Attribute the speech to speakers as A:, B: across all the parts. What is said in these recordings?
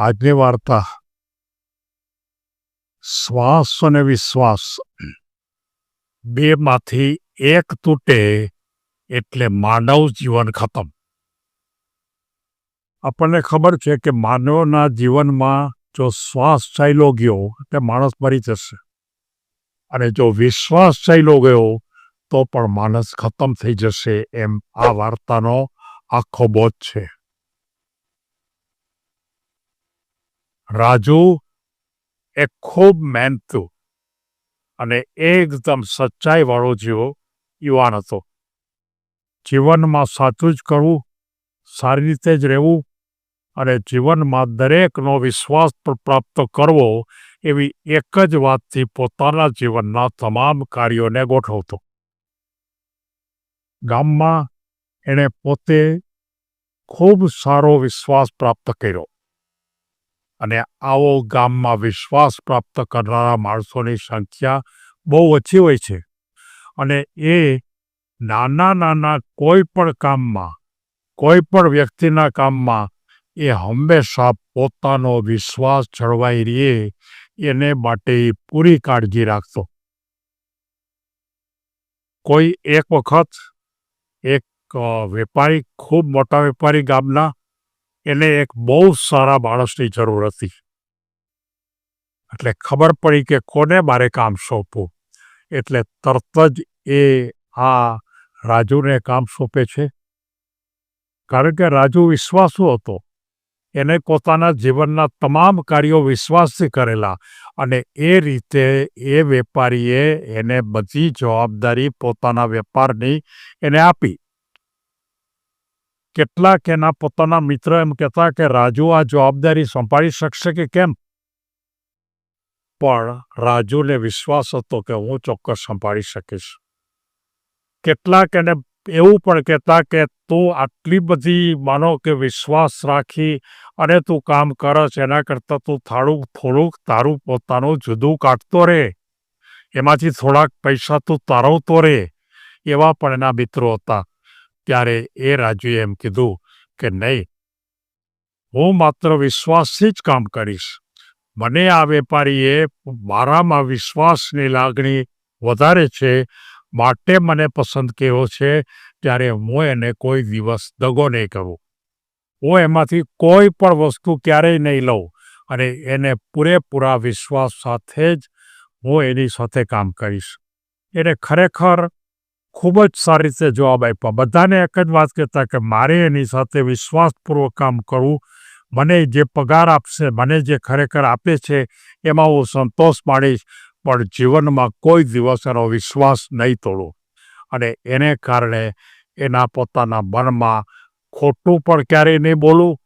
A: આજની વાર્તા શ્વાસ અને વિશ્વાસ. બેમાંથી એક તૂટે એટલે માનવ જીવન ખતમ. આપણને ખબર છે કે માનવના જીવનમાં જો શ્વાસ ચાલ્યો ગયો, એટલે માણસ મરી જશે. અને જો વિશ્વાસ ચાલ્યો ગયો, તો પણ માણસ ખતમ થઈ જશે એમ આ વાર્તાનો આખો બોધ છે. રાજુ, એ ખૂબ મહેનતુ અને એકદમ સચ્ચાઈવાળો જેવો યુવાન હતો. જીવનમાં સાચું જ કરવું, સારી રીતે જ રહેવું અને જીવનમાં દરેકનો વિશ્વાસ પણ પ્રાપ્ત કરવો એવી એક જ વાતથી પોતાના જીવનના તમામ કાર્યોને ગોઠવતો. ગામમાં એણે પોતે ખૂબ સારો વિશ્વાસ પ્રાપ્ત કર્યો. અને આવો ગામમાં વિશ્વાસ પ્રાપ્ત કરનારા માણસોની સંખ્યા બહુ ઓછી હોય છે. અને એ નાના નાના કોઈ પણ કામમાં, કોઈ પણ વ્યક્તિના કામમાં એ હંમેશા પોતાનો વિશ્વાસ જળવાઈ રહે, એને માટે પૂરી કાળજી રાખતો. કોઈ એક વખત એક વેપારી, ખૂબ મોટા વેપારી ગામના એને એક બહુ સારા માણસની જરૂર હતી. એટલે ખબર પડી કે કોને મારે કામ સોંપવું. એટલે તરત જ એ આ રાજુને કામ સોંપે છે. કારણ કે રાજુ વિશ્વાસુ હતો. એને પોતાના જીવનના તમામ કાર્યો વિશ્વાસથી કરેલા અને એ રીતે એ વેપારીએ એને બધી જવાબદારી પોતાના વેપારની એને આપી. કેટલાક એના પોતાના મિત્ર એમ કહેતા કે, રાજુ, આ જવાબદારી સંભાળી શકશે કે કેમ? પણ રાજુને વિશ્વાસ હતો કે, હું ચોક્કસ સંભાળી શકીશ. કેટલાક એને એવું પણ કહેતા કે, તું આટલી બધી, માનો કે, વિશ્વાસ રાખી અને તું કામ કરસ એના કરતાં તું થાળું, થોડુંક તારું પોતાનું જુદું કાઢતો રહે એમાંથી થોડાક પૈસા તું તારવતો રહે એવા પણ એના મિત્રો હતા. ત્યારે એ રાજુએ એમ કીધું કે, નહીં, હું માત્ર વિશ્વાસથી જ કામ કરીશ. મને આ વેપારીએ મારામાં વિશ્વાસની લાગણી વધારે છે, માટે મને પસંદ કર્યો છે, ત્યારે હું એને કોઈ દિવસ દગો નહીં કરું. હું એમાંથી કોઈ પણ વસ્તુ ક્યારેય નહીં લઉં અને એને પૂરેપૂરા વિશ્વાસ સાથે જ હું એની સાથે કામ કરીશ. એને ખરેખર ખૂબ જ સારી રીતે જવાબ આપ્યા. બધાને એક જ વાત કહેતા કે મારે એની સાથે વિશ્વાસપૂર્વક કામ કરવું, મને જે પગાર આપશે, મને જે ખરેખર આપે છે, એમાં હું સંતોષ માણીશ, પણ જીવનમાં કોઈ દિવસ એનો વિશ્વાસ નહીં તોડો. અને એને કારણે એના પોતાના મનમાં ખોટું પણ ક્યારેય નહીં બોલું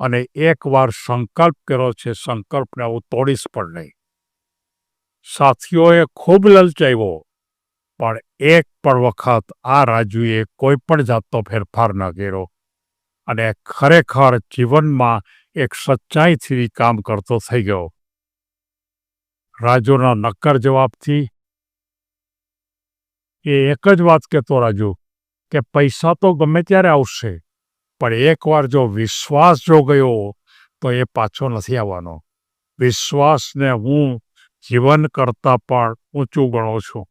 A: અને એકવાર સંકલ્પ કર્યો છે, સંકલ્પને હું તોડીશ પણ નહીં. સાથીઓએ ખૂબ લલચાવ્યો. પણ એક પણ વખત આ રાજુએ કોઈ પણ જાતનો ફેરફાર ન કર્યો. અને ખરેખર જીવનમાં એક સચ્ચાઈથી કામ કરતો થઈ ગયો. રાજુના નક્કર જવાબથી એ એક જ વાત કહેતો રાજુ કે પૈસા તો ગમે ત્યારે આવશે, પણ એકવાર જો વિશ્વાસ જો ગયો તો એ પાછો નથી આવવાનો. વિશ્વાસને હું જીવન કરતાં પણ ઊંચું ગણો છું.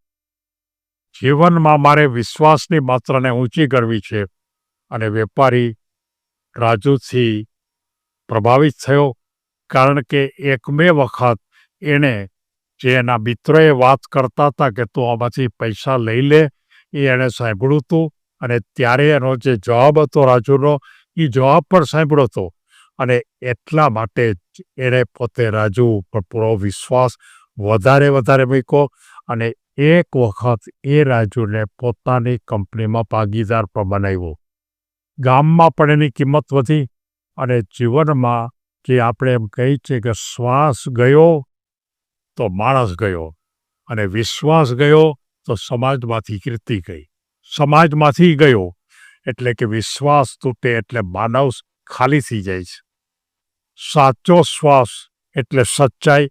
A: જીવનમાં મારે વિશ્વાસની માત્રાને ઊંચી કરવી છે અને વેપારી રાજુથી પ્રભાવિત થયો કારણ કે એકમે વખત એણે જે એના મિત્રોએ વાત કરતા હતા કે તું આમાંથી પૈસા લઈ લે, એ એણે સાંભળ્યું હતું અને ત્યારે એનો જે જવાબ હતો રાજુનો, એ જવાબ પણ સાંભળ્યો હતો. અને એટલા માટે એણે પોતે રાજુ ઉપર પૂરો વિશ્વાસ વધારે વધારે મૂક્યો અને એક વખત એ રાજુને પોતાની કંપનીમાં ભાગીદાર પણ બનાવ્યો. ગામમાં પણ એની કિંમત વધી અને જીવનમાં જે આપણે એમ કહી છે કે શ્વાસ ગયો તો માણસ ગયો અને વિશ્વાસ ગયો તો સમાજમાંથી કીર્તિ ગઈ. સમાજમાંથી ગયો એટલે કે વિશ્વાસ તૂટે એટલે માનવ ખાલી થઈ જાય છે. સાચો શ્વાસ એટલે સચ્ચાઈ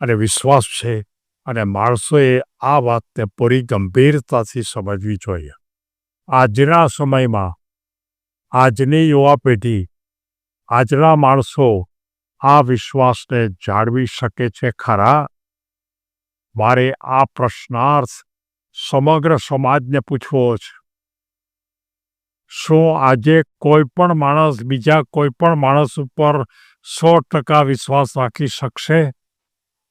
A: અને વિશ્વાસ છે અને માણસોએ આ વાતને પૂરી ગંભીરતાથી સમજવી જોઈએ. આજના સમયમાં આજની યુવા પેઢી, આજના માણસો આ વિશ્વાસને જાળવી શકે છે ખરા? મારે આ પ્રશ્નાર્થ સમગ્ર સમાજને પૂછવો છે. શું આજે કોઈ પણ માણસ બીજા કોઈ પણ માણસ ઉપર સો ટકા વિશ્વાસ રાખી શકશે?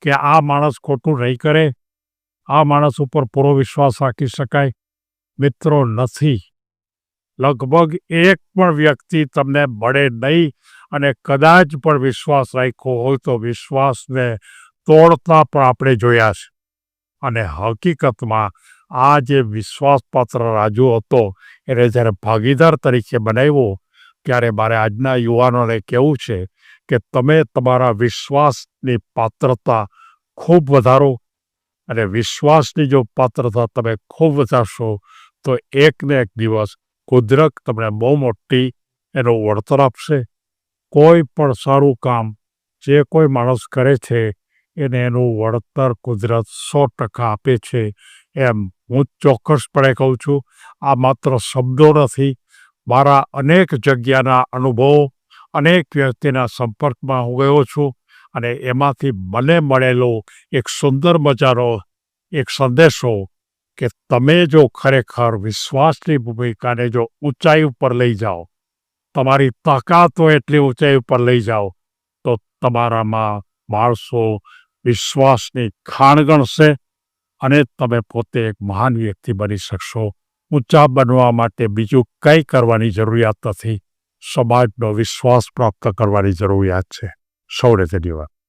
A: કે આ માણસ ખોટું નહીં કરે, આ માણસ ઉપર પૂરો વિશ્વાસ રાખી શકાય. મિત્રો, નથી. લગભગ એક પણ વ્યક્તિ તમને મળે નહીં અને કદાચ પણ વિશ્વાસ રાખ્યો હોય તો વિશ્વાસને તોડતા પણ આપણે જોયા છે. અને હકીકતમાં આ જે વિશ્વાસપાત્ર રાજુ હતો, એને જ્યારે ભાગીદાર તરીકે બનાવ્યો, ત્યારે મારે આજના યુવાનોને કહેવું છે કે તમે તમારા વિશ્વાસની પાત્રતા ખૂબ વધારો અને વિશ્વાસની જો પાત્રતા તમે ખૂબ વધારશો, તો એકને એક દિવસ કુદરત તમને બહુ મોટી એનો વળતર આપશે. કોઈ પણ સારું કામ જે કોઈ માણસ કરે છે, એને એનું વળતર કુદરત સો ટકા આપે છે એમ હું ચોક્કસપણે કહું છું. આ માત્ર શબ્દો નથી, મારા અનેક જગ્યાના અનુભવો અનેક વ્યક્તિના સંપર્કમાં હું ગયો છું અને એમાંથી મને મળેલો એક સુંદર મજાનો એક સંદેશો કે તમે જો ખરેખર વિશ્વાસની ભૂમિકાને જો ઊંચાઈ ઉપર લઈ જાઓ, તમારી તાકાતો એટલી ઊંચાઈ ઉપર લઈ જાઓ, તો તમારામાં માણસો વિશ્વાસની ખાણ ગણશે અને તમે પોતે એક મહાન વ્યક્તિ બની શકશો. ઊંચા બનવા માટે બીજું કંઈ કરવાની જરૂરિયાત નથી. સમાજનો વિશ્વાસ પ્રાપ્ત કરવાની જરૂરિયાત છે. સૌને ધન્યવાદ.